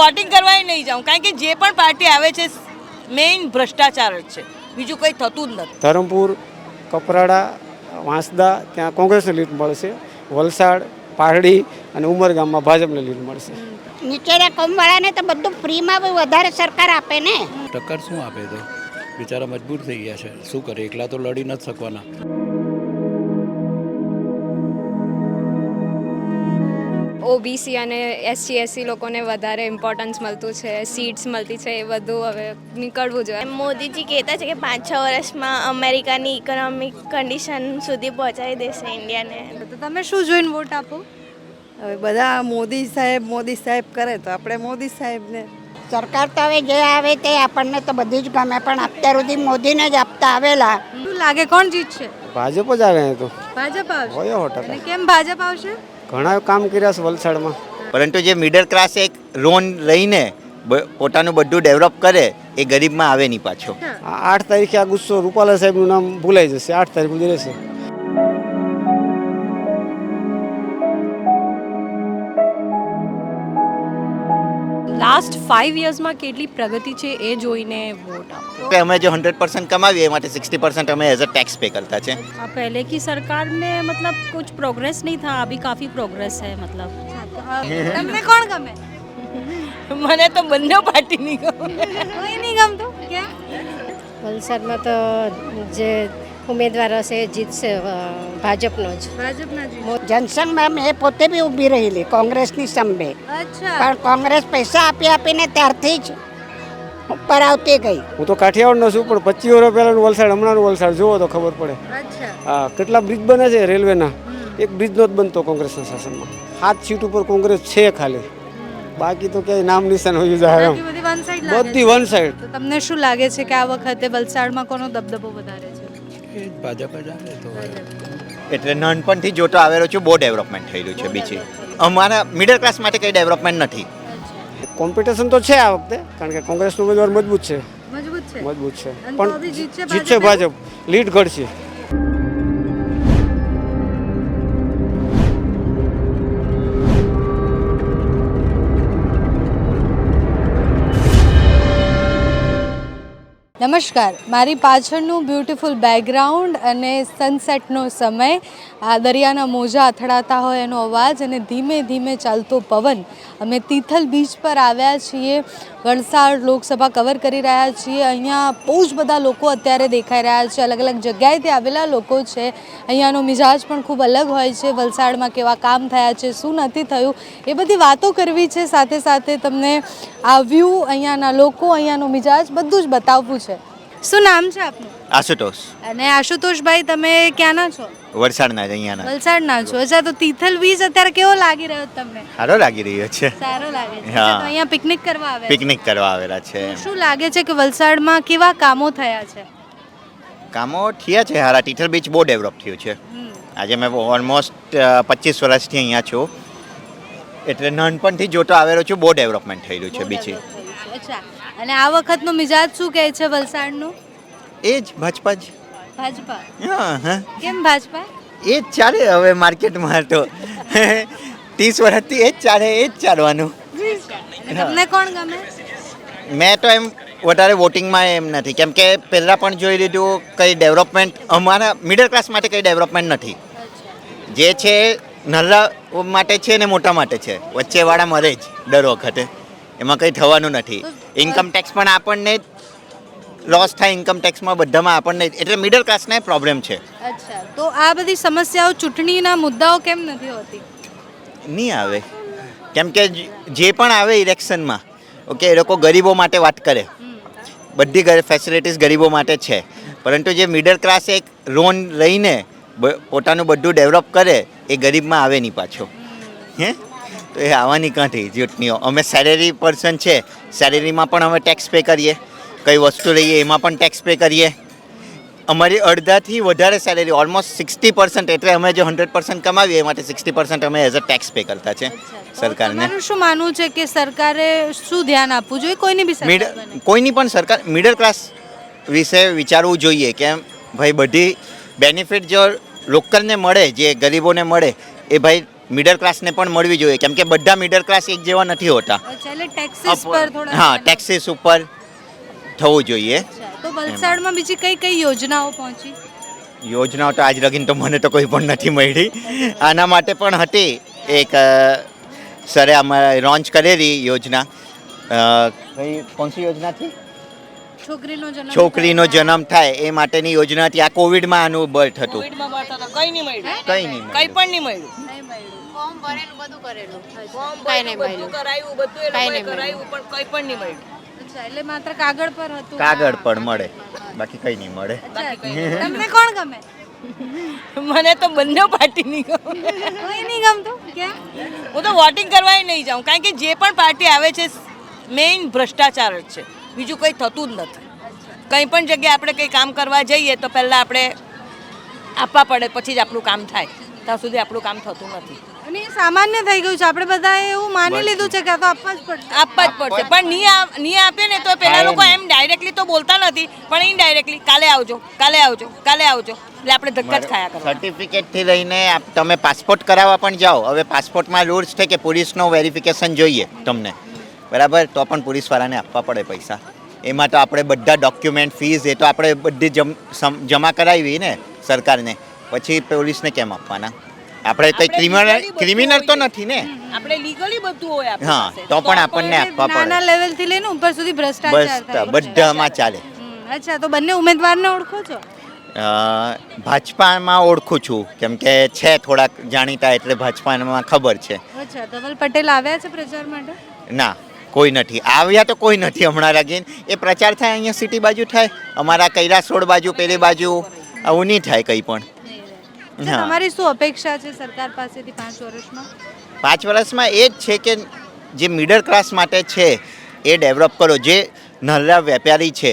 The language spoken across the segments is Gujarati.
વોટિંગ કરવા નહીં જાઉં. કારણ કે જે પણ પાર્ટી આવે છે મેઇન ભ્રષ્ટાચાર જ છે. બીજું કંઈ થતું જ નથી. ધરમપુર કપરાડા વાંસદા ત્યાં કોંગ્રેસને લીટ મળશે. વલસાડ પારડી અને ઉમરગામમાં ભાજપને લીટ મળશે. નીચેના કમવાળાને તો બધું ફ્રીમાં વધારે સરકાર આપે ને? ટક્કર શું આપે તો? બિચારા મજબૂર થઈ ગયા છે. શું કરે? એકલા તો લડી નથી શકવાના. ઓબીસી અને એસસી એસસી લોકોને વધારે ઇમ્પોર્ટન્સ મળતું છે સીટ્સ મળતી છે એ બધું હવે નીકળવું જોઈએ. મોદીજી કહેતા છે કે પાંચ છ વર્ષમાં અમેરિકાની ઇકોનોમિક કન્ડિશન સુધી પહોંચાડી દેશે ઇન્ડિયાને. તો તમે શું જોઈને વોટ આપો? હવે બધા મોદી સાહેબ મોદી સાહેબ કરે તો આપણે મોદી સાહેબને. સરકાર તો હવે જે આવે તે આપણને તો બધી જ ગમે પણ અત્યાર સુધી મોદીને જ આપતા આવેલા. શું લાગે કોણ જીતશે? ભાજપ જ આવે તો. ભાજપ આવશે? કેમ ભાજપ આવશે? ઘણા કામ કર્યા છે વલસાડમાં. પરંતુ જે મિડલ ક્લાસ એક લોન લઈને પોતાનું બધું ડેવલપ કરે એ ગરીબમાં આવે નહીં પાછો. આઠ તારીખે આ ગુસ્સો રૂપાલા સાહેબનું નામ ભૂલાઈ જશે આઠ તારીખ સુધી રહેશે લાસ્ટ ફાઇવ યર્સમાં કેટલી પ્રગતિ છે એ જોઈને વોટ આપો કે અમે જો હંડ્રેડ પર્સન્ટ કમાવીએ એ માટે સિક્સટી પર્સન્ટ અમે એઝ અ ટેક્સ પે કરતા છે अब पहले की सरकार में मतलब कुछ प्रोग्रेस नहीं था अभी काफ़ी प्रोग्रेस है मतलब તમને કોણ ગમે મને તો બંને પાર્ટી નહીં ગમે કોઈ નહીં ગમતું કેમ વલસાડમાં તો જે ઉમેદવાર હશે એ જીતશે ભાજપનો જ. ભાજપના જનસંઘમાં મેં પોતે બી ઊભી રહેલી કોંગ્રેસની સંભે પણ કોંગ્રેસ પૈસા આપી આપીને ત્યારથી જ ઉપર આવતી ગઈ. હું તો કાઠિયાવાડનો છું પણ પચીસ વર્ષ પહેલાંનું વલસાડ હમણાંનું વલસાડ જુઓ તો ખબર પડે. હા કેટલા બ્રિજ બને છે રેલવેના? એક બ્રિજ નો જ બનતો કોંગ્રેસના શાસનમાં. સાત સીટ ઉપર કોંગ્રેસ છે ખાલી. બાકી તો ક્યાંય નામ નિશાન હોય જાય એમ. બધી વન સાઈડ લાગે બધી વન સાઈડ તો તમને શું લાગે છે કે આ વખતે વલસાડમાં કોનો દબદબો વધારે છે? ભાજપ જ આવે તો એટલે નાનપણથી જોતો આવેલો છું બહુ ડેવલપમેન્ટ થયેલું છે બીજી. અમારા મિડલ ક્લાસ માટે કંઈ ડેવલપમેન્ટ નથી. કોમ્પિટિશન તો છે આ વખતે કારણ કે કોંગ્રેસનો ઉમેદવાર મજબૂત છે. મજબૂત છે. મજબૂત છે. પણ જીતશે ભાજપ? લીડ ઘડશે. નમસ્કાર. મારી પાછળનું બ્યુટિફુલ બેકગ્રાઉન્ડ અને સનસેટનો સમય, આ દરિયાના મોજા અથડાતા હોય એનો અવાજ અને ધીમે ધીમે ચાલતો પવન. અમે તિથલ બીચ પર આવ્યા છીએ. વલસાડ લોકસભા કવર કરી રહ્યા છીએ. અહીંયા બહુ જ બધા લોકો અત્યારે દેખાઈ રહ્યા છે. અલગ અલગ જગ્યાએથી આવેલા લોકો છે. અહીંયાનો મિજાજ પણ ખૂબ અલગ હોય છે. વલસાડમાં કેવા કામ થયા છે, શું નથી થયું, એ બધી વાતો કરવી છે. સાથે સાથે તમને આ વ્યૂ અહીંયાના લોકો, અહીંયાનો મિજાજ બધું જ બતાવવું છે. શું નામ છે આપનું? આશુતોષ. અને આશુતોષભાઈ તમે ક્યાંના છો? વલસાડના જ અહીંયાના. વલસાડના છો. અચ્છા તો તિથલ બીચ અત્યારે કેવો લાગી રહ્યો તમને? સારો લાગી રહ્યો છે. સારો લાગે છે. તો અહીંયા પિકનિક કરવા આવે પિકનિક કરવા આવેલા છે. શું લાગે છે કે વલસાડમાં કેવા કામો થયા છે? કામો થયા છે. હારા તિથલ બીચ બહુ ડેવલપ થયું છે. આજે મેં ઓલમોસ્ટ પચીસ વર્ષથી અહીંયા છું. એટલે નાનપણથી જોતો આવેલો છું બહુ ડેવલપમેન્ટ થયેલું છે બીચે. અચ્છા અને આ વખતનો મિજાજ શું કહે છે વલસાડનું? એ જ ભાજપા જ. ભાજપા? હા હા. કેમ ભાજપા? એ જ ચાલે હવે માર્કેટમાં તો. ત્રીસ વર્ષથી એ જ ચાલે એ જ ચાલવાનું. તમને કોણ ગમે? મેં તો એમ વધારે વોટિંગમાં એમ નથી. કેમ કે પહેલાં પણ જોઈ લીધું કંઈ ડેવલપમેન્ટ અમારા મિડલ ક્લાસ માટે કંઈ ડેવલપમેન્ટ નથી. જે છે નલ્લા માટે છે ને મોટા માટે છે. વચ્ચેવાળા મરે જ દર વખતે. એમાં કંઈ થવાનું નથી. ઇન્કમ ટેક્સ પણ આપણને લોસ થાય ઇન્કમ ટેક્સમાં બધામાં આપણને એટલે મિડલ ક્લાસને પ્રોબ્લેમ છે. અચ્છા તો આ બધી સમસ્યાઓ ચૂંટણીના મુદ્દાઓ કેમ નથી હોતી? નહીં આવે. કેમ કે જે પણ આવે ઇલેક્શનમાં ઓકે એ લોકો ગરીબો માટે વાત કરે. બધી ફેસિલિટીઝ ગરીબો માટે છે. પરંતુ જે મિડલ ક્લાસ એક લોન લઈને પોતાનું બધું ડેવલપ કરે એ ગરીબમાં આવે નહીં પાછો. હે? તો એ આવવાની કાંઠી ચૂંટણીઓ અમે સેલેરી પર્સન છે. સેલેરીમાં પણ અમે ટેક્સ પે કરીએ. કઈ વસ્તુ લઈએ એમાં પણ ટેક્સ પે કરીએ. અમારી અડધાથી વધારે સેલેરી ઓલમોસ્ટ સિક્સટી પર્સન્ટ એટલે અમે જે હંડ્રેડ પર્સન્ટ કમાવીએ એ માટે સિક્સટી પર્સન્ટ અમે એઝ અ ટેક્સ પે કરતા છે સરકારને. શું માનવું છે કે સરકારે શું ધ્યાન આપવું જોઈએ? કોઈની બી મિડ કોઈની પણ સરકાર મિડલ ક્લાસ વિશે વિચારવું જોઈએ કેમ ભાઈ બધી બેનિફિટ જો લોકલને મળે જે ગરીબોને મળે એ ભાઈ મિડલ ક્લાસને પણ મળવી જોઈએ. કેમ કે બધા મિડલ ક્લાસ એક જેવા નથી હોતા. ટેક્સીસ પર હા ટેક્સીસ ઉપર થવું જોઈએ. તો વલસાડમાં બીજી કઈ કઈ યોજનાઓ પહોંચી? યોજનાઓ તો આજ લગીન તો મને તો કોઈ પણ નથી મળી. આના માટે પણ હતી એક સરે અમારે લોન્ચ કરેલી યોજના. કઈ કોણસી યોજના હતી? છોકરીનો જન્મ થાય. એ માટેની યોજના હતી. આ કોવિડમાં આનું બર્થ હતું કઈ નહીં મળ્યું. કંઈ નહીં કઈ પણ નહીં મળ્યું. ફોર્મ નહીં ભર્યું, કરાયું બધું એ લોકોએ કરાયું પણ કઈ પણ નહીં મળ્યું. એટલે માત્ર કાગળ પર હતું. કાગળ પર મળે. બાકી કઈ નહીં મળે. તમને કોણ ગમે? મને તો બંને પાર્ટી નહીં ગમે. કોઈ નહીં ગમતું? કેમ? હું તો વોટિંગ કરવા નહીં જાઉં. કારણ કે જે પણ પાર્ટી આવે છે મેઇન ભ્રષ્ટાચાર જ છે. બીજું કંઈ થતું જ નથી. કંઈ પણ જગ્યાએ આપણે કંઈ કામ કરવા જઈએ તો પહેલાં આપણે આપવા પડે પછી જ આપણું કામ થાય. ત્યાં સુધી આપણું કામ થતું નથી. અને એ સામાન્ય થઈ ગયું છે. આપણે બધાએ એવું માની લીધું છે કે આ તો આપવા જ પડશે. આપવા જ પડશે. પણ નહીં આ- નહીં આપે ને તો પેલા લોકો એમ. ડાયરેક્ટલી તો બોલતા નથી પણ ઇનડાયરેક્ટલી કાલે આવજો કાલે આવજો કાલે આવજો. એટલે આપણે ધક્કા જ ખાયા કરવા સર્ટિફિકેટથી લઈને તમે પાસપોર્ટ કરાવવા પણ જાઓ. હવે પાસપોર્ટમાં રૂલ્સ છે કે પોલીસનો વેરિફિકેશન જોઈએ તમને. બરાબર? તો પણ પોલીસવાળાને આપવા પડે પૈસા. એમાં તો આપણે બધા ડોક્યુમેન્ટ ફીઝ એ તો આપણે બધી જમ કરાવી ને સરકારને. પછી પોલીસને કેમ આપવાના? આપણે કંઈ ક્રિમિનલ ક્રિમિનલ તો નથી ને? આપણે લીગલી બધું હોય હા તો પણ આપણને આપવા નાના પડે. લેવલથી લઈને ઉપર સુધી ભ્રષ્ટાચાર બધામાં ચાલે. અચ્છા તો બંને ઉમેદવારને ઓળખો છો? ભાજપામાં ઓળખું છું. કેમ કે છે થોડાક જાણીતા એટલે ભાજપામાં ખબર છે. અચ્છા ધવલ પટેલ આવ્યા છે પ્રચાર માટે? ના. કોઈ નથી. આવ્યા તો કોઈ નથી હમણાં લગીન એ પ્રચાર થાય અહીંયા સિટી બાજુ થાય? અમારા કૈલાસ રોડ બાજુ પેલી બાજુ? આવું નહીં થાય કંઈ પણ. તમારી શું અપેક્ષા છે સરકાર પાસેથી પાંચ વર્ષમાં? પાંચ વર્ષમાં એ જ છે કે જે મિડલ ક્લાસ માટે છે એ ડેવલપ કરો. જે નલ્લા વેપારી છે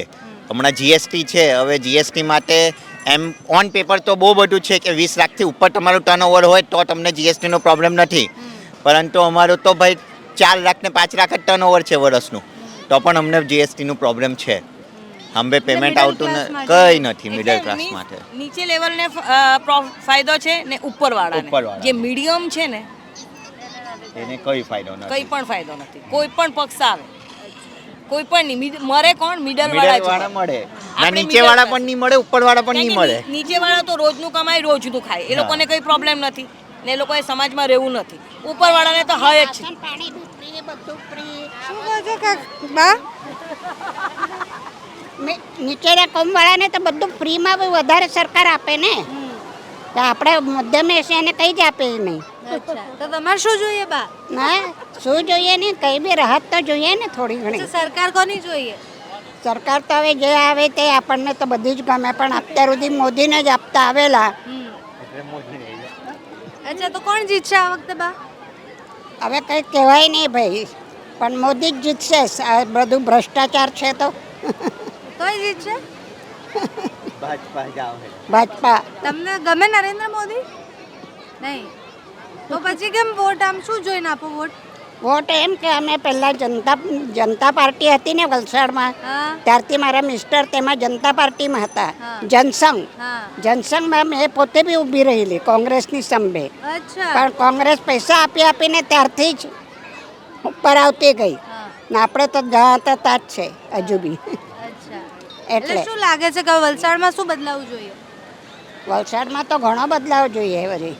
હમણાં જીએસટી છે હવે જીએસટી માટે એમ ઓન પેપર તો બહુ બધું છે કે વીસ લાખથી ઉપર તમારું ટર્નઓવર હોય તો તમને જીએસટીનો પ્રોબ્લેમ નથી. પરંતુ અમારું તો ભાઈ ચાર લાખ ને પાંચ લાખ જ ટર્નઓવર છે વર્ષનું. તો પણ અમને જીએસટીનું પ્રોબ્લેમ છે. અમે પેમેન્ટ આવતું કંઈ નથી મિડલ ક્લાસ માટે. નીચે લેવલને ફાયદો છે ને ઉપરવાળા. જે મીડિયમ છે ને એને કઈ ફાયદો કંઈ નથી પણ ફાયદો નથી. કોઈ પણ પક્ષ આવે. કોઈ પણ નહીં. મરે કોણ? મિડલ વાળા મળે. ના નીચે વાળા પણ નહીં મળે ઉપર વાળા પણ નહીં મળે. નીચે વાળા તો રોજનું કમાય રોજનું ખાય. એ લોકોને કંઈ પ્રોબ્લેમ નથી. ને એ લોકોએ સમાજમાં રહેવું નથી. ઉપરવાળાને તો હોય જ છે. પાણી બી ફ્રી બધું ફ્રી શું કહો છો કાક? બા? મે- નીચેના કમવાળાને તો બધું ફ્રીમાં બહુ વધારે સરકાર આપે ને. તો આપણે મધ્યમ એશિયાને કંઈ જ આપે નહીં. તો તમારે શું જોઈએ બા? ના શું જોઈએ ને કંઈ બી રાહત તો જોઈએ ને થોડી ઘણી. સરકાર કોની જોઈએ? સરકાર તો હવે જે આવે તે આપણને તો બધી જ ગમે પણ અત્યાર સુધી મોદીને જ આપતા આવેલા. અચ્છા તો કોણ જીતશે આ વખતે બા? હવે કંઈ કહેવાય નહીં ભાઈ પણ મોદી જ જીતશે. આ બધું ભ્રષ્ટાચાર છે તો. કોઈ જીતશે? ભાજપા ભાજપા. તમને ગમે નરેન્દ્ર મોદી? નહીં. તો પછી કેમ વોટ? આમ શું જોઈને આપો વોટ? વોટ એમ કે અમે પહેલાં જનતા જનતા પાર્ટી હતી ને વલસાડમાં. ત્યારથી મારા મિસ્ટર તેમાં જનતા પાર્ટીમાં હતા. જનસંઘ. જનસંઘમાં મેં પોતે બી ઊભી રહેલી કોંગ્રેસની સંભે પણ કોંગ્રેસ પૈસા આપી આપીને ત્યારથી જ ઉપર આવતી ગઈ. ને આપણે તો જ્યાં હતા ત્યાં જ છે હજુ બી. એટલે એટલે શું લાગે છે કે વલસાડમાં શું બદલાવું જોઈએ? વલસાડમાં તો ઘણો બદલાવ જોઈએ વળી.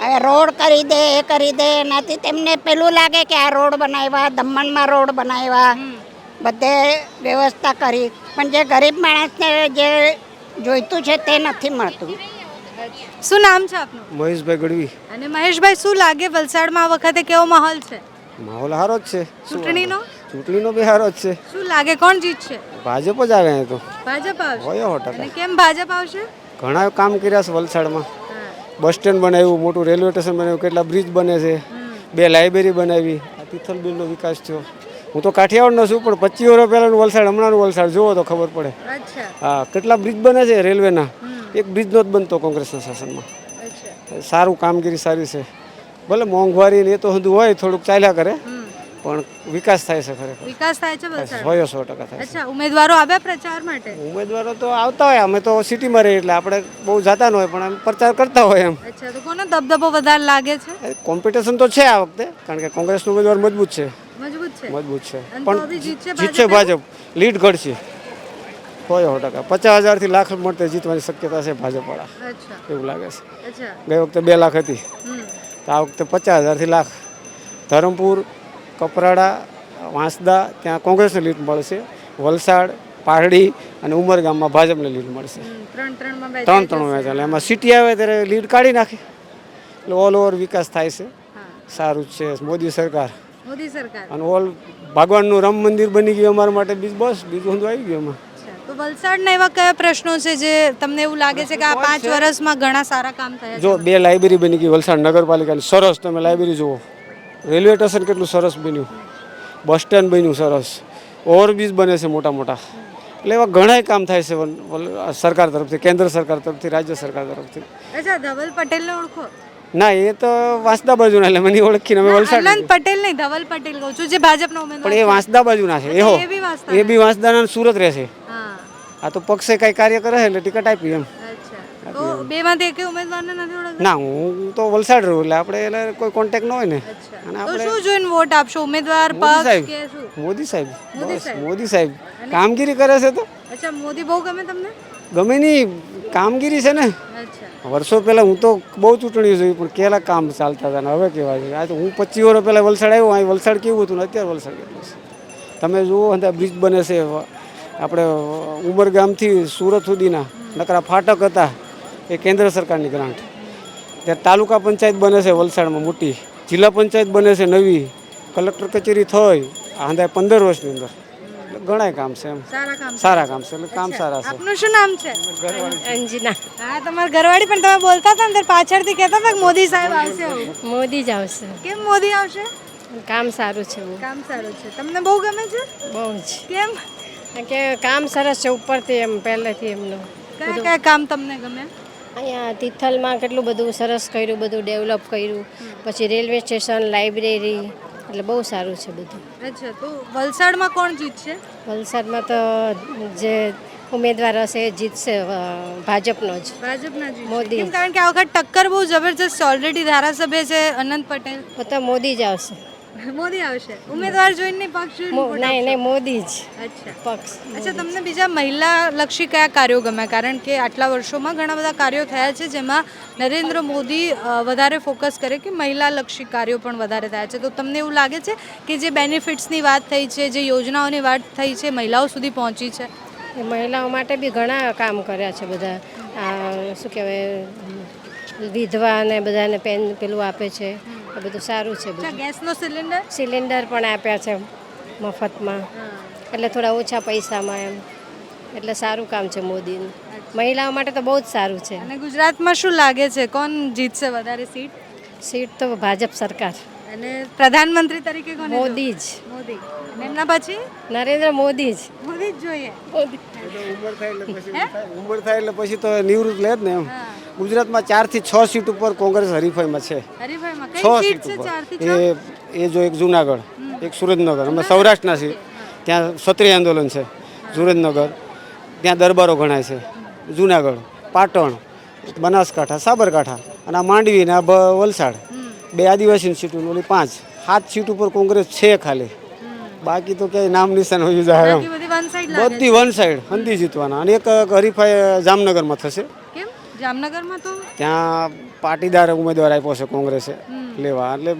હવે રોડ કરી દે એ કરી દે એનાથી તેમને પેલું લાગે કે આ રોડ બનાવ્યા દમણમાં રોડ બનાવ્યા. બધે વ્યવસ્થા કરી. પણ જે ગરીબ માણસને જે જોઈતું છે તે નથી મળતું. શું નામ છે આપનું? મહેશભાઈ ગઢવી. અને મહેશભાઈ શું લાગે વલસાડમાં આ વખતે કેવો માહોલ છે? માહોલ સારો જ છે. ચૂંટણીનો? ચૂંટણીનો બી સારો જ છે. શું લાગે? કોણ જીતશે ભાજપ જ આવે તો. ભાજપ આવશે? હોય કેમ ભાજપ આવશે? ઘણા કામ કર્યા છે વલસાડમાં. બસ સ્ટેન્ડ બનાવ્યું મોટું રેલવે સ્ટેશન બનાવ્યું કેટલા બ્રિજ બને છે. બે લાઇબ્રેરી બનાવી આ તિથલ બિલનો વિકાસ થયો. હું તો કાઠિયાવાડનો છું પણ પચીસ વર્ષ પહેલાંનું વલસાડ હમણાંનું વલસાડ જુઓ તો ખબર પડે. હા કેટલા બ્રિજ બને છે રેલવેના? એક બ્રિજ નો જ બનતો કોંગ્રેસના શાસનમાં. સારું કામગીરી સારી છે. ભલે મોંઘવારી ને એ તો બધું હોય થોડુંક ચાલ્યા કરે. પણ વિકાસ થાય છે ખરેખર. વિકાસ થાય છે વલસાડ સો સો ટકા થાય છે. અચ્છા ઉમેદવારો આવ્યા પ્રચાર માટે? ઉમેદવારો તો આવતા હોય અમે તો સિટીમાં રહીએ એટલે આપણે બહુ જાતા ન હોય પણ અમે પ્રચાર કરતા હોય એમ. અચ્છા તો કોનો દબદબો વધારે લાગે છે? કોમ્પિટિશન તો છે આ વખતે કારણ કે કોંગ્રેસનો ઉમેદવાર મજબૂત છે. મજબૂત છે? મજબૂત છે. અને તો પણ બી જીતશે જીતશે ભાજપ. લીડ ઘડશે. સો ટકા. પચાસ હજારથી લાખ મળતે જીતવાની શક્યતા છે ભાજપવાળા. અચ્છા. એવું લાગે છે. અચ્છા. ગઈ વખતે બે લાખ હતી. હમ. તો આ વખતે પચાસ હજારથી લાખ. ધરમપુર કપરાડા વાંસદા ત્યાં કોંગ્રેસને લીડ મળશે. વલસાડ પારડી અને ઉમરગામમાં ભાજપને લીડ મળશે. ત્રણ ત્રણ ત્રણ મેચ એટલે એમાં સિટી આવે ત્યારે લીડ કાઢી નાખે. એટલે ઓલ ઓવર વિકાસ થાય છે. સારું છે. મોદી સરકાર. મોદી સરકાર. અને ઓલ ભગવાનનું રામ મંદિર બની ગયું અમારા માટે. બીજ બસ બીજું બધું આવી ગયું એમાં. તો વલસાડના એવા કયા પ્રશ્નો છે જે તમને એવું લાગે છે કે આ પાંચ વર્ષમાં ઘણા સારા કામ થયા જો બે લાઇબ્રેરી બની ગઈ વલસાડ નગરપાલિકાની. સરસ તમે લાઇબ્રેરી જુઓ. રેલવે સ્ટેશન કેટલું સરસ બન્યું. બસ સ્ટેન્ડ બન્યું સરસ. ઓવરબ્રિજ બને છે મોટા મોટા. એટલે એવા ઘણાય કામ થાય છે સરકાર તરફથી કેન્દ્ર સરકાર તરફથી રાજ્ય સરકાર તરફથી. અચ્છા ધવલ પટેલને ઓળખો? ના એ તો વાંસદા બાજુના એટલે મને ઓળખીને અમે વલસાડ પટેલ નહીં ધવલ પટેલ કહું છું જે ભાજપના ઉમેદવાર પણ એ વાંસદા બાજુના છે એહો. એ બી વાંસદા વાંસદાના સુરત રહેશે હા. આ તો પક્ષે કઈ કાર્ય કરે એટલે ટિકિટ આપી એમ. અચ્છા તો બેમાંથી એકે ઉમેદવારને નથી ઓળખતા? ના હું તો વલસાડ રહું એટલે આપણે એટલે કોઈ કોન્ટેક્ટ ન હોય ને. અને તો શું જોઈને વોટ આપશો? ઉમેદવાર મોદી પક્ષ સાહેબ. કે શું? મોદી સાહેબ. મોદી બસ સાહેબ. મોદી સાહેબ. કામગીરી કરે છે તો. અચ્છા મોદી બહુ ગમે તમને? ગમે નહીં કામગીરી છે ને. અચ્છા. વર્ષો પહેલાં હું તો બહુ ચૂંટણી જોઈ પણ કેલા કામ ચાલતા હતા ને હવે કેવા છે? આ તો હું પચીસ વર્ષ પહેલાં વલસાડ આવ્યો અહીં વલસાડ કેવું હતું ને અત્યારે વલસાડ કેટલું છે? તમે જુઓ અંદર બ્રિજ બને છે. આપણે ઉમરગામથી સુરત સુધીના નકરા ફાટક હતા. એ કેન્દ્ર સરકારની ગ્રાન્ટ. ત્યારે તાલુકા પંચાયત બને છે વલસાડમાં મોટી. જિલ્લા પંચાયત બને છે નવી. કલેક્ટર કચેરી થઈ આ પંદર વર્ષની અંદર. ઘણા ઘણાય કામ છે એમ. સારા કામ છે. એટલે કામ સારા છે. આપનું શું નામ છે? અંજના. હા તમારા ઘરવાળી પણ તમે બોલતા હતા ને પાછળથી કહેતા હતા કે મોદી સાહેબ આવશે. મોદી જ આવશે. કેમ મોદી આવશે? કામ સારું છે કામ સારું છે. તમને બહુ ગમે છે? બહુ જ. કેમ? કે કામ સરસ છે ઉપરથી એમ પહેલેથી એમનું. કયા કયા કામ તમને ગમે? અહીંયા તિથલમાં કેટલું બધું સરસ કર્યું બધું ડેવલપ કર્યું. પછી રેલવે સ્ટેશન લાઇબ્રેરી એટલે બહુ સારું છે બધું. અચ્છા તો વલસાડમાં કોણ જીતશે? વલસાડમાં તો જે ઉમેદવાર હશે એ જીતશે ભાજપનો જ. ભાજપના મોદી. કારણ કે આ વખત ટક્કર બહુ જબરજસ્ત ઓલરેડી ધારાસભ્ય છે અનંત પટેલ. તો મોદી જ આવશે. મોદી આવશે. ઉમેદવાર જોઈને પક્ષ નહીં નહીં મોદી જ. અચ્છા. પક્ષ. અચ્છા તમને બીજા મહિલા લક્ષી કયા કાર્યો ગમે? કારણ કે આટલા વર્ષોમાં ઘણા બધા કાર્યો થયા છે જેમાં નરેન્દ્ર મોદી વધારે ફોકસ કરે કે મહિલા લક્ષી કાર્યો પણ વધારે થયા છે. તો તમને એવું લાગે છે કે જે બેનિફિટ્સની વાત થઈ છે જે યોજનાઓની વાત થઈ છે મહિલાઓ સુધી પહોંચી છે? મહિલાઓ માટે બી ઘણા કામ કર્યા છે બધા. શું કહેવાય વિધવા અને બધાને પેન પેલું આપે છે. એ બધું સારું છે બધું. ગેસનો સિલિન્ડર? સિલિન્ડર પણ આપ્યા છે મફતમાં. એટલે થોડા ઓછા પૈસામાં એમ. એટલે સારું કામ છે મોદીનું. મહિલાઓ માટે તો બહુ જ સારું છે. અને ગુજરાતમાં શું લાગે છે? કોણ જીતશે વધારે સીટ? સીટ તો ભાજપ સરકાર. અને પ્રધાનમંત્રી તરીકે કોણ મોદી જ. મોદી. અને એમના પછી? નરેન્દ્ર મોદી જ. મોદી જ જોઈએ. મોદી ઉંમર થાય એટલે પછી ઉંમર થાય એટલે પછી તો નિવૃત્ત લે જ ને એમ. ગુજરાતમાં ચારથી છ સીટ ઉપર કોંગ્રેસ હરીફાઈમાં છે. છ સીટ ઉપર? એ એ જો એક જુનાગઢ એક સુરેન્દ્રનગર. અમે સૌરાષ્ટ્રના છીએ. ત્યાં ક્ષત્રિય આંદોલન છે સુરેન્દ્રનગર. ત્યાં દરબારો ગણાય છે જુનાગઢ પાટણ બનાસકાંઠા સાબરકાંઠા અને આ માંડવી ને આ વલસાડ. બે આદિવાસીની સીટો ઓલી પાંચ. સાત સીટ ઉપર કોંગ્રેસ છે ખાલી. બાકી તો ક્યાંય નામ નિશાન હોય જાય. બધી વન સાઈડ લાગે બધી વન સાઈડ હંધી જીતવાના. અને એક હરીફાઈ જામનગરમાં થશે. જામનગરમાં તો? ત્યાં પાટીદાર ઉમેદવાર આપ્યો છે કોંગ્રેસે લેવા. એટલે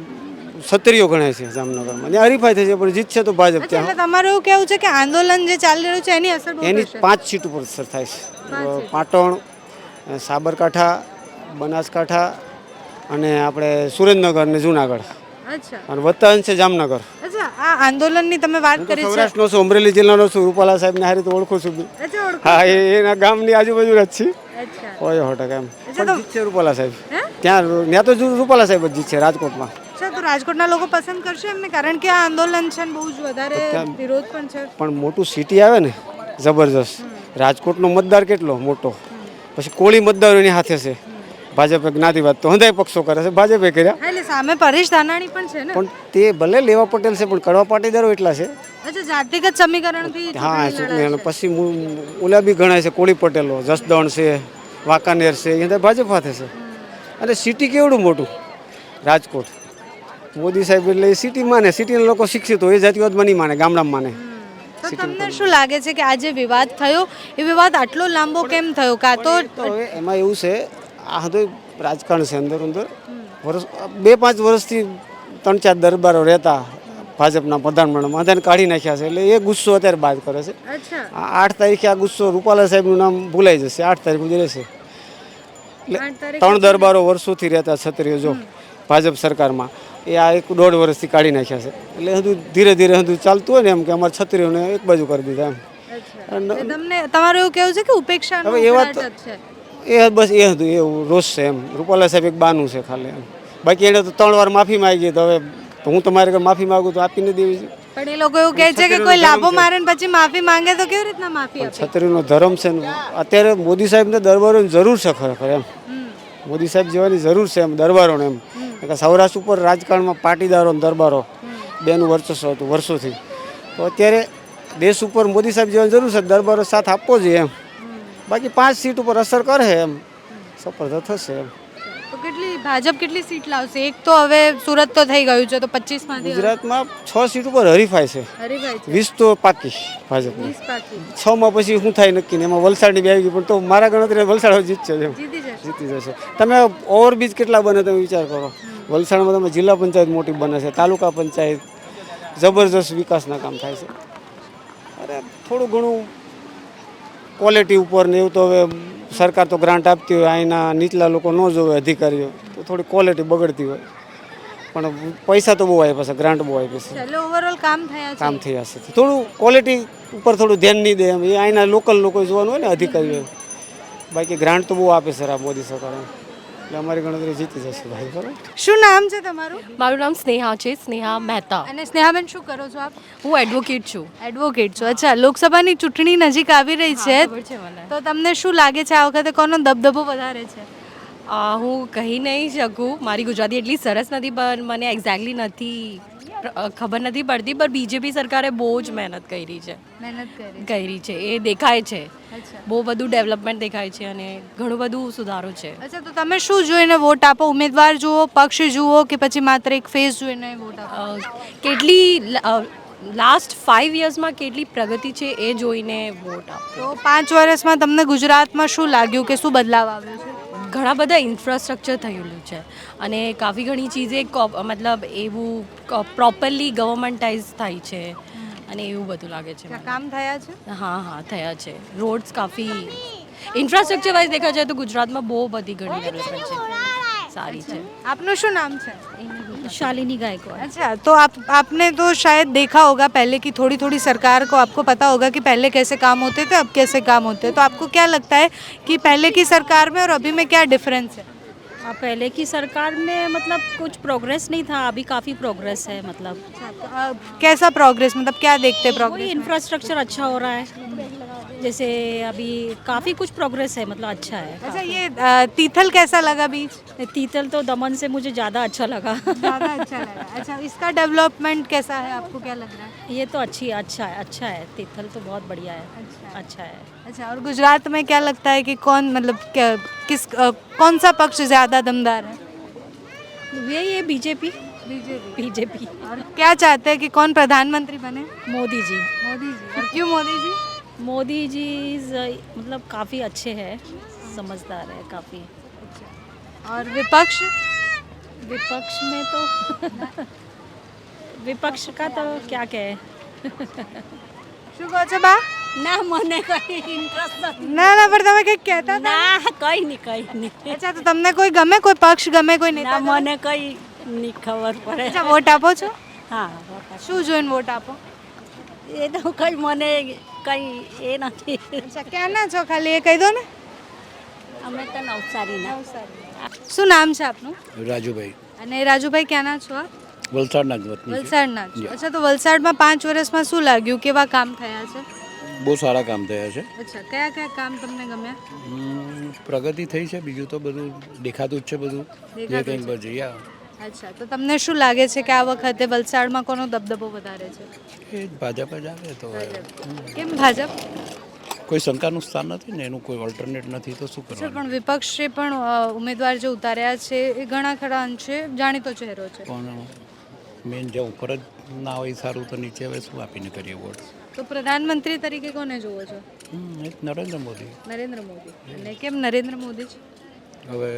ક્ષત્રિયો ગણાય છે જામનગરમાં. ત્યાં હરીફાઈ છે પણ જીતશે તો ભાજપ ત્યાં. તમારું એવું કેવું છે કે આંદોલન જે ચાલી રહ્યું છે એની અસર એની પાંચ સીટ ઉપર અસર થાય છે. પાટણ સાબરકાંઠા બનાસકાંઠા અને આપણે સુરેન્દ્રનગર ને જુનાગઢ. અચ્છા. અને વત્તા અંશે જામનગર. આ આંદોલનની તમે વાત કરી છે. સૌરાષ્ટ્રનો છું અમરેલી જિલ્લાનો છું રૂપાલા સાહેબને હારી તો ઓળખું છું હા એ એના ગામની આજુબાજુ જ અચ્છા. હોય સો ટકા એમ. પણ રૂપાલા સાહેબ. ત્યાં ત્યાં તો જો રૂપાલા સાહેબ જ જીતશે રાજકોટમાં. અચ્છા તો રાજકોટના લોકો પસંદ કરશે એમને? કારણ કે આ આંદોલન છે ને બહુ જ વધારે વિરોધ પણ છે. પણ મોટું સિટી આવે ને જબરજસ્ત. રાજકોટનો મતદાર કેટલો? મોટો. પછી કોળી મતદારો એની હાથે છે. ભાજપે જ્ઞાતિવાદ તો હંધાય પક્ષો કરે છે. ભાજપે કર્યા. એટલે સામે પરેશ ધાનાણી પણ છે ને? પણ તે ભલે લેવા પટેલ છે પણ કડવા પાટીદારો એટલા છે. અચ્છા જાતિગત સમીકરણથી હા. પછી ઓલા બી ગણાય છે કોળી પટેલો જસદણ છે વાંકાનેર છે એ બધા ભાજપ સાથે છે. અને સિટી કેવડું મોટું? રાજકોટ. મોદી સાહેબ એટલે સિટી માને સિટીના લોકો શિક્ષિત હોય એ જાતિવાદમાં નહીં માને ગામડામાં માને. તો તમને શું લાગે છે કે આજે વિવાદ થયો? એ વિવાદ આટલો લાંબો કેમ થયો? કાં તો એમાં એવું છે આ તો રાજકારણ છે અંદર અંદર. વર્ષ બે પાંચ વર્ષથી ત્રણ ચાર દરબારો રહેતા ભાજપના પ્રધાનમંત્રીમાં બધાને કાઢી નાખ્યા છે એટલે એ ગુસ્સો અત્યારે બાદ કરે છે. આઠ તારીખે આ ગુસ્સો રૂપાલા સાહેબનું નામ ભૂલાઈ જશે આઠ તારીખ સુધી રહેશે. ત્રણ દરબારો વર્ષોથી રહેતા ક્ષત્રિયો જો ભાજપ સરકારમાં એ આ એક દોઢ વર્ષથી કાઢી નાખ્યા છે. એટલે હજુ ધીરે ધીરે હજુ ચાલતું હોય ને એમ કે અમારા ક્ષત્રિયોને એક બાજુ કરી દીધા એમ. તમને તમારું એવું કેવું છે કે ઉપેક્ષા હવે એ વાત એ બસ એ હતું એવું રોષ છે એમ. રૂપાલા સાહેબ એક બાનું છે ખાલી એમ. બાકી એને તો ત્રણ વાર માફી માગી તો હવે હું તમારે માફી માગું તો આપીને દેવી છે. પણ એ લોકો એવું કહે છે કે કોઈ લાભો મારે ને પછી માફી માંગે તો કેવી રીતના માફી આપે? છત્રીનો ધર્મ છે ને અત્યારે મોદી સાહેબને દરબારોની જરૂર છે ખરેખર એમ. મોદી સાહેબ જેવાની જરૂર છે એમ દરબારોને એમ. કે સૌરાષ્ટ્ર ઉપર રાજકારણમાં પાટીદારો દરબારો બેનું વર્ચસ્વ હતું વર્ષોથી. તો અત્યારે દેશ ઉપર મોદી સાહેબ જેવાની જરૂર છે દરબારો સાથ આપવો જોઈએ એમ. બાકી પાંચ સીટ ઉપર અસર કરે એમ. સફળતા થશે એમ. કેટલી ભાજપ કેટલી સીટ લાવશે? એક તો હવે સુરત તો થઈ ગયું છે તો પચીસમાંથી ગુજરાતમાં છ સીટ ઉપર હરીફાય છે. હરીફાઈ છે. વીસ તો પાકી બાકી છ માં પછી શું થાય નક્કી ને? એમાં વલસાડની બી આવી ગઈ પણ તો મારા ગણતરી વલસાડ જીતશે જીતી જશે. જીતી જશે. તમે ઓવરબ્રિજ કેટલા બને તમે વિચાર કરો? વલસાડમાં તમે જિલ્લા પંચાયત મોટી બને છે તાલુકા પંચાયત જબરજસ્ત વિકાસના કામ થાય છે. અરે થોડું ઘણું ક્વોલિટી ઉપર ને એવું તો હવે સરકાર તો ગ્રાન્ટ આપતી હોય અહીંના નીચલા લોકો ન જોવે અધિકારીઓ. તો થોડી ક્વોલિટી બગડતી હોય. પણ પૈસા તો બહુ આપ્યા છે ગ્રાન્ટ બહુ આપી છે. એટલે ઓવરઓલ કામ થયા છે? કામ થયા છે. થોડું ક્વોલિટી ઉપર થોડું ધ્યાન નહીં દે એમ. એ અહીંના લોકલ લોકો જોવાનું હોય ને અધિકારીઓ. બાકી ગ્રાન્ટ તો બહુ આપે સર આ મોદી સરકાર. એટલે અમારી ગણતરી જીતી જશે ભાઈ બરાબર? શું નામ છે તમારું? મારું નામ સ્નેહા છે સ્નેહા મહેતા. અને સ્નેહાબેન શું કરો છો આપ? હું એડવોકેટ છું. એડવોકેટ છો. અચ્છા લોકસભાની ચૂંટણી નજીક આવી રહી છે. મને. તો તમને શું લાગે છે આ વખતે કોનો દબદબો વધારે છે? હું કહી નહીં શકું. મારી ગુજરાતી એટલી સરસ નથી પણ મને એક્ઝેક્ટલી નથી ખબર નથી પડતી પણ બીજેપી સરકારે બહુ જ મહેનત કરી છે. મહેનત કરી. છે. એ દેખાય છે. બહુ બધું ડેવલપમેન્ટ દેખાય છે અને ઘણું બધું સુધારો છે. અચ્છા તો તમે શું જોઈને વોટ આપો? ઉમેદવાર જુઓ પક્ષ જુઓ કે પછી માત્ર એક ફેસ જોઈને વોટ આપો? કેટલી લાસ્ટ ફાઇવ યર્સમાં કેટલી પ્રગતિ છે એ જોઈને વોટ આપો. તો પાંચ વર્ષમાં તમને ગુજરાતમાં શું લાગ્યું કે શું બદલાવ આવ્યો છે? ઘણા બધા ઇન્ફ્રાસ્ટ્રક્ચર થયેલું છે. અને કાફી ઘણી ચીજે મતલબ એવું પ્રોપરલી ગવર્મેન્ટાઇઝ થાય છે. અને એવું બધું લાગે છે કામ થયા છે? હા હા થયા છે. રોડ્સ કાફી ઇન્ફ્રાસ્ટ્રક્ચર વાઇઝ દેખા જાય તો ગુજરાતમાં બહુ બધી ઘણી ડેવલપમેન્ટ છે. સારી છે. આપનું શું નામ છે? शालिनी गायकवाड़. अच्छा तो आप आपने तो शायद देखा होगा पहले की थोड़ी थोड़ी सरकार को आपको पता होगा कि पहले कैसे काम होते थे अब कैसे काम होते हैं। तो आपको क्या लगता है कि पहले की सरकार में और अभी में क्या डिफरेंस है? हाँ, पहले की सरकार में मतलब कुछ प्रोग्रेस नहीं था अभी काफ़ी प्रोग्रेस है मतलब। अच्छा, तो कैसा प्रोग्रेस मतलब क्या देखते प्रोग्रेस इंफ्रास्ट्रक्चर अच्छा हो रहा है। जैसे अभी काफ़ी कुछ प्रोग्रेस है मतलब अच्छा है अच्छा ये तीथल कैसा लगा बीच तीतल तो दमन से मुझे ज़्यादा अच्छा लगा। ज़्यादा अच्छा लगा। अच्छा इसका डेवलपमेंट कैसा है? आपको क्या लग रहा है? ये तो अच्छी अच्छा है अच्छा है। तीथल तो बहुत बढ़िया है। अच्छा अच्छा है। अच्छा और गुजरात में क्या लगता है कि कौन मतलब किस कौन सा पक्ष ज़्यादा दमदार है? यही है बीजेपी बीजेपी बीजेपी और क्या चाहते हैं कि कौन प्रधानमंत्री बने? मोदी जी। मोदी जी। और क्यों मोदी जी? मोदी जी is, मतलब काफ़ी अच्छे हैं समझदार है काफ़ी और विपक्ष विपक्ष में तो विपक्ष का तो क्या कहे શું કહો છો બા ના મને કઈ ઇન્ટરેસ્ટ નથી ના ના પણ તમે કંઈક કહેતા હતા ના કઈ નહીં કઈ નહીં અચ્છા તો તમને કોઈ ગમે કોઈ પક્ષ ગમે કોઈ ના નેતા ગમે? મને કઈ નહીં ખબર પડે અચ્છા વોટ આપો છો હા શું જોઈને વોટ આપો એ તો કઈ મને કઈ એ નથી. અચ્છા ક્યાં ના છો ખાલી? એ કહી દો ને. અમે તો નવસારીના. શું નામ છે આપનું? રાજુભાઈ. અને રાજુભાઈ ક્યાંના છો આપ? વલસાડના જ વલસાડના અચ્છા તો વલસાડમાં પાંચ વર્ષમાં શું લાગ્યું? કેવા કામ થયા છે? બહુ સારા કામ થયા છે. અચ્છા કયા કયા કામ તમને ગમ્યા? પ્રગતિ થઈ છે બીજું તો બધું દેખાતું જ છે બધું. જે કંઈક કંઈ બધી યા અચ્છા તો તમને શું લાગે છે કે આ વખતે વલસાડમાં કોનો દબદબો વધારે છે? એ જ ભાજપ જ આવે તો કેમ ભાજપ? કોઈ શંકાનું સ્થાન નથી ને એનું કોઈ ઓલ્ટરનેટ નથી તો શું કરવાનું? પણ વિપક્ષે પણ ઉમેદવાર જે ઉતાર્યા છે એ ઘણા ખરા અંશે જાણીતો ચહેરો છે. પણ મેન જે ઉપર જ ના હોય સારું તો નીચે હવે શું આપીને કરીએ વોટ? તો પ્રધાનમંત્રી તરીકે કોને જોવો છો? નરેન્દ્ર મોદી. નરેન્દ્ર મોદી. અને કેમ નરેન્દ્ર મોદી છે? હવે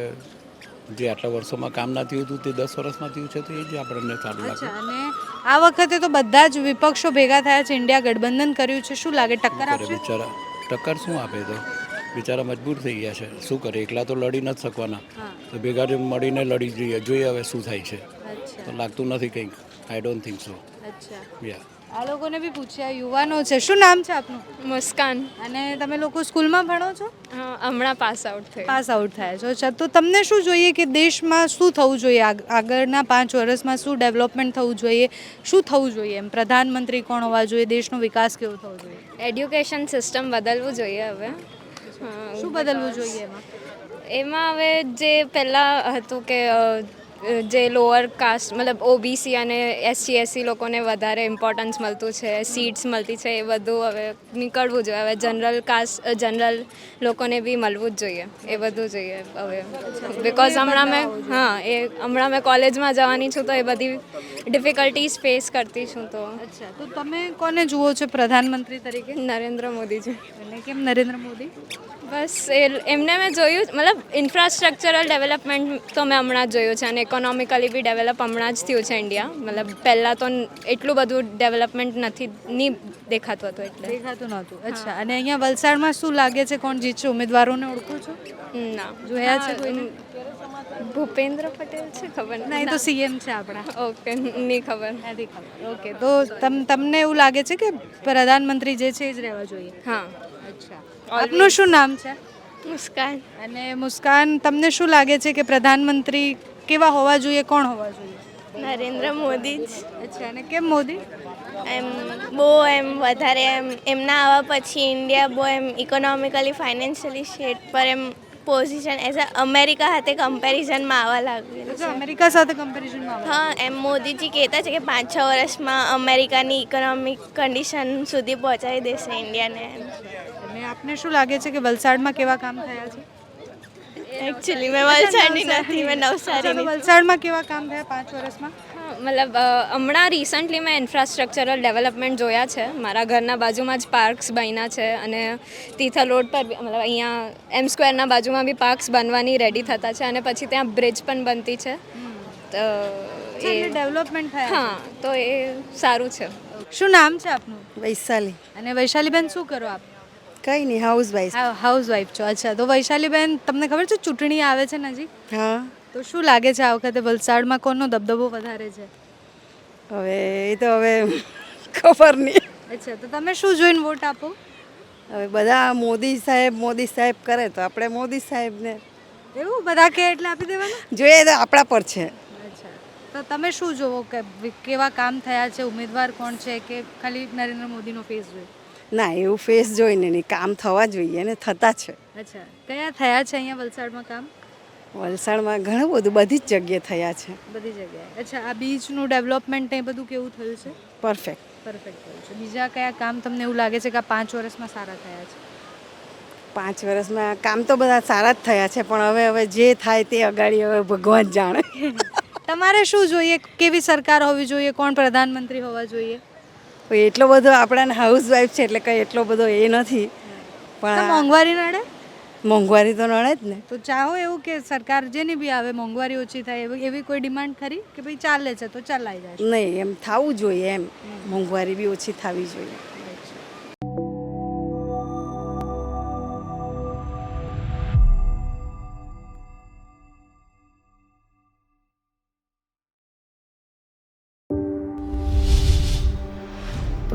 જે આટલા વર્ષોમાં કામ ના થયું હતું તે દસ વર્ષમાં થયું છે તો એ જ આપણને સારું લાગે. અને આ વખતે તો બધા જ વિપક્ષો ભેગા થયા છે. ઇન્ડિયા ગઠબંધન કર્યું છે. શું લાગે? ટક્કર આપશે? બિચારા. ટક્કર શું આપે તો? બિચારા મજબૂર થઈ ગયા છે. શું કરે? એકલા તો લડી નથી શકવાના. તો ભેગા જ મળીને લડી જોઈએ. જોઈએ હવે શું થાય છે. તો લાગતું નથી કંઈક. આઈ ડોન્ટ થિંક સો અચ્છા. યા આ લોકોને બી પૂછ્યા યુવાનો છે. શું નામ છે આપનું? મુસ્કાન. અને તમે લોકો સ્કૂલમાં ભણો છો? હા, હમણાં પાસ આઉટ થયા. પાસ આઉટ થયા છો. અચ્છા તો તમને શું જોઈએ કે દેશમાં શું થવું જોઈએ? આગ- આગળના પાંચ વર્ષમાં શું ડેવલપમેન્ટ થવું જોઈએ? શું થવું જોઈએ એમ? પ્રધાનમંત્રી કોણ હોવા જોઈએ? દેશનો વિકાસ કેવો થવો જોઈએ? એડ્યુકેશન સિસ્ટમ બદલવું જોઈએ હવે. શું બદલવું જોઈએ એમાં? એમાં હવે જે પહેલાં હતું કે જે લોઅર કાસ્ટ મતલબ ઓબીસી અને એસસી એસસી લોકોને વધારે ઇમ્પોર્ટન્સ મળતું છે સીટ્સ મળતી છે એ બધું હવે નીકળવું જોઈએ. હવે જનરલ કાસ્ટ જનરલ લોકોને બી મળવું જ જોઈએ. એ બધું જોઈએ હવે. બિકોઝ હમણાં મેં હા એ હમણાં મેં કોલેજમાં જવાની છું તો એ બધી ડિફિકલ્ટીઝ ફેસ કરતી છું તો. અચ્છા તો તમે કોને જુઓ છો પ્રધાનમંત્રી તરીકે? નરેન્દ્ર મોદીજી. કેમ નરેન્દ્ર મોદી? બસ એ એમને મેં જોયું મતલબ ઇન્ફ્રાસ્ટ્રક્ચરલ ડેવલપમેન્ટ તો મેં હમણાં જ જોયું છે અને ઇકોનોમિકલી બી ડેવલપ હમણાં જ થયું છે ઇન્ડિયા મતલબ પહેલાં તો એટલું બધું ડેવલપમેન્ટ નથી નહીં દેખાતું હતું એટલે. દેખાતું નહોતું. અચ્છા. અને અહીંયા વલસાડમાં શું લાગે છે? કોણ જીતશે? ઉમેદવારોને ઓળખું છું? ના. જોયા છે કોઈને? ભૂપેન્દ્ર પટેલ છે ખબર નહીં તો સીએમ છે આપણા. ઓકે નહીં ખબર. નથી ખબર. ઓકે તો તમ તમને એવું લાગે છે કે પ્રધાનમંત્રી જે છે એ જ રહેવા જોઈએ? હા. અચ્છા. આપનું શું નામ છે? મુસ્કાન. અને મુસ્કાન તમને શું લાગે છે કે પ્રધાનમંત્રી કેવા હોવા જોઈએ કોણ હોવા જોઈએ? નરેન્દ્ર મોદી જ. અચ્છા અને કેમ મોદી? એમ બહુ એમ વધારે એમ એમના આવવા પછી ઇન્ડિયા બહુ એમ ઇકોનોમિકલી ફાઇનાન્શિયલી શેટ પર એમ પોઝિશન એઝ અ અમેરિકા સાથે કમ્પેરિઝનમાં આવવા લાગ્યું અમેરિકા સાથે કમ્પેરિઝનમાં હા એમ મોદીજી કહેતા છે કે પાંચ છ વર્ષમાં અમેરિકાની ઇકોનોમિક કન્ડિશન સુધી પહોંચાડી દેશે ઇન્ડિયાને એમ. અને આપને શું લાગે છે કે વલસાડમાં કેવા કામ થયા છે? એકચ્યુઅલી મેં વલસાડની નથી મેં નવસારી વલસાડમાં કેવા કામ થયા પાંચ વર્ષમાં? હા, મતલબ હમણાં રિસન્ટલી મેં ઇન્ફ્રાસ્ટ્રક્ચરલ ડેવલપમેન્ટ જોયા છે. મારા ઘરના બાજુમાં જ પાર્ક્સ બન્યા છે અને તિથલ રોડ પર બી- મતલબ અહીંયા એમ સ્ક્વેરના બાજુમાં બી પાર્ક્સ બનવાની રેડી થતા છે અને પછી ત્યાં બ્રિજ પણ બનતી છે. તો એ ડેવલપમેન્ટ થયા હા તો એ સારું છે. શું નામ છે આપનું? વૈશાલી. અને વૈશાલીબેન શું કરો આપ? કઈ નહીં હાઉસ હાઉસવાઈફ હાઉસ વાઇફ છો. અચ્છા તો વૈશાલીબેન તમને ખબર છે ચૂંટણી આવે છે નજીક હા. તો શું લાગે છે આ વખતે વલસાડમાં કોનો દબદબો વધારે છે? હવે એ તો હવે ખબર નહીં. અચ્છા તો તમે શું જોઈને વોટ આપો? હવે બધા મોદી સાહેબ મોદી સાહેબ કરે તો આપણે મોદી સાહેબને એવું? બધા કે એટલે આપી દેવાનું? જોઈએ તો આપણા પર છે. અચ્છા તો તમે શું જોવો કે કેવા કામ થયા છે? ઉમેદવાર કોણ છે? કે ખાલી નરેન્દ્ર મોદીનો ફેસ જોઈએ? ના એવું ફેસ જોઈને નહીં કામ થવા જોઈએ ને થતા છે. અચ્છા કયા થયા છે અહીંયા વલસાડમાં કામ? વલસાડમાં ઘણું બધું બધી જ જગ્યાએ થયા છે. બધી જગ્યાએ. અચ્છા આ બીચનું ડેવલપમેન્ટ એ બધું કેવું થયું છે? પરફેક્ટ પરફેક્ટ થયું છે. બીજા કયા કામ તમને એવું લાગે છે કે આ પાંચ વર્ષમાં સારા થયા છે? પાંચ વર્ષમાં કામ તો બધા સારા જ થયા છે પણ હવે હવે જે થાય તે અગાડી હવે ભગવાન જાણે. તમારે શું જોઈએ? કેવી સરકાર હોવી જોઈએ? કોણ પ્રધાનમંત્રી હોવા જોઈએ? એટલો બધો આપણાને હાઉસ વાઇફ છે એટલે કંઈ એટલો બધો એ નથી. પણ મોંઘવારી નડે? મોંઘવારી તો નડે જ ને. તો ચાહો એવું કે સરકાર જેની બી આવે મોંઘવારી ઓછી થાય એવી એવી કોઈ ડિમાન્ડ ખરી? કે ભાઈ ચાલે છે તો ચલાવી જાય? નહીં એમ થવું જોઈએ એમ. મોંઘવારી બી ઓછી થવી જોઈએ.